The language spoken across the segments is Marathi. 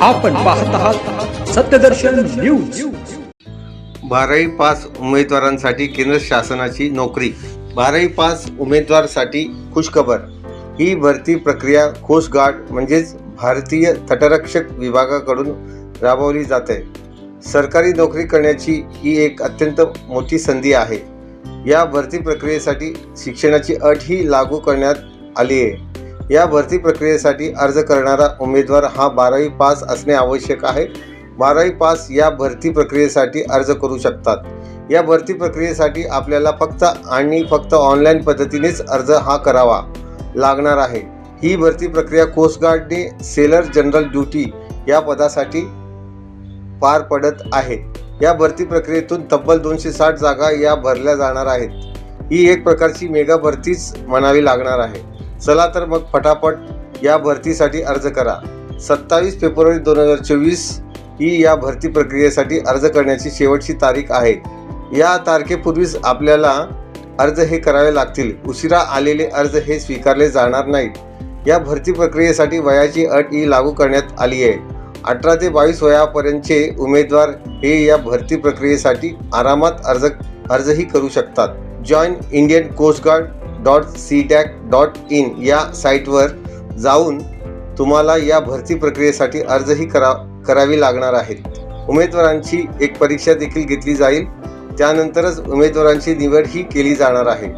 आपण पाहत आहात सत्यदर्शन न्यूज. बारावी पास उमेदवारांसाठी केंद्र शासनाची नोकरी. बारावी पास उमेदवारसाठी खुशखबर. ही भरती प्रक्रिया कोस्ट गार्ड म्हणजेच भारतीय तटरक्षक विभागाकडून राबवली जाते. सरकारी नोकरी करण्याची ही एक अत्यंत मोठी संधी आहे. या भरती प्रक्रियेसाठी शिक्षणाची अट ही लागू करण्यात आली आहे. या भरती प्रक्रियेसाठी अर्ज करणारा उमेदवार हा बारावी पास असणे आवश्यक आहे. बारावी पास या भरती प्रक्रियेसाठी अर्ज करू शकतात. या भरती प्रक्रियेसाठी आपल्याला फक्त आणि फक्त ऑनलाईन पद्धतीनेच अर्ज हा करावा लागणार आहे. ही भरती प्रक्रिया कोस्ट गार्डने सेलर जनरल ड्युटी या पदासाठी पार पडत आहे. या भरती प्रक्रियेतून तब्बल दोनशे साठ जागा या भरल्या जाणार आहेत. ही एक प्रकारची मेगा भरतीच म्हणावी लागणार आहे. चला तर मग फटाफट या भरतीसाठी अर्ज करा. सत्तावीस फेब्रुवारी दोन हजार चोवीस ही या भरती प्रक्रियेसाठी अर्ज करण्याची शेवटची तारीख आहे. या तारखेपूर्वीच आपल्याला अर्ज हे करावे लागतील. उशिरा आलेले अर्ज हे स्वीकारले जाणार नाहीत. या भरती प्रक्रियेसाठी वयाची अट ही लागू करण्यात आली आहे. अठरा ते बावीस वयापर्यंतचे उमेदवार हे या भरती प्रक्रियेसाठी आरामात अर्ज अर्जही करू शकतात. Join Indian coast guard dot C DAC dot in या साईटवर जाऊन तुम्हाला या भरती प्रक्रियेसाठी अर्जही करा करावी लागणार आहेत. उमेदवारांची एक परीक्षा देखील घेतली जाईल. त्यानंतरच उमेदवारांची निवड ही केली जाणार आहे.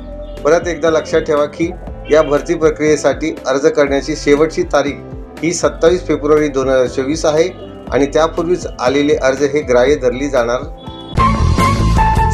परत एकदा लक्षात ठेवा की या भरती प्रक्रियेसाठी अर्ज करण्याची शेवटची तारीख ही सत्तावीस फेब्रुवारी दोन हजार चोवीस आहे आणि त्यापूर्वीच आलेले अर्ज हे ग्राह्य धरली जाणार